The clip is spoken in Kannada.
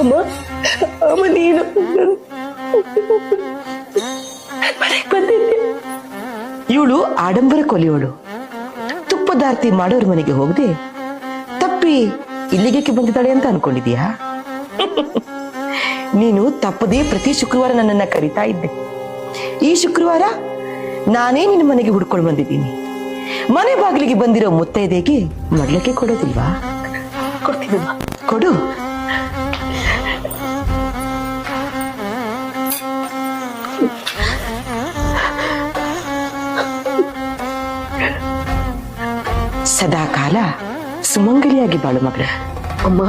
ಅಮ್ಮ ಅಮ್ಮ, ನೀನು ಮನೆಗೆ ಬಂದಿದ್ದೆ. ಇವಳು ಆಡಂಬರ ಕೊಲೆಯೋಳು. ತುಪ್ಪದಾರ್ತಿ ಮಾಡೋರ್ ಮನೆಗೆ ಹೋಗದೆ, ತಪ್ಪಿ ಇಲ್ಲಿಗೆ ಬಂದಿದ್ದಾಳೆ ಅಂತ ಅನ್ಕೊಂಡಿದ್ಯಾ ನೀನು ತಪ್ಪದೇ ಪ್ರತಿ ಶುಕ್ರವಾರ ನನ್ನನ್ನ ಕರಿತಾ ಇದ್ದೆ. ಈ ಶುಕ್ರವಾರ ನಾನೇ ನಿನ್ನ ಮನೆಗೆ ಹುಡ್ಕೊಂಡು ಬಂದಿದ್ದೀನಿ. ಮನೆ ಬಾಗಿಲಿಗೆ ಬಂದಿರೋ ಮುತ್ತೈದೆಗೆ ಮಡ್ಲಕ್ಕೆ ಕೊಡೋದಿಲ್ವಾ? ಸದಾ ಕಾಲ ಸುಮಂಗಲಿಯಾಗಿ ಬಾಳು ಮಗಳ. ಅಮ್ಮ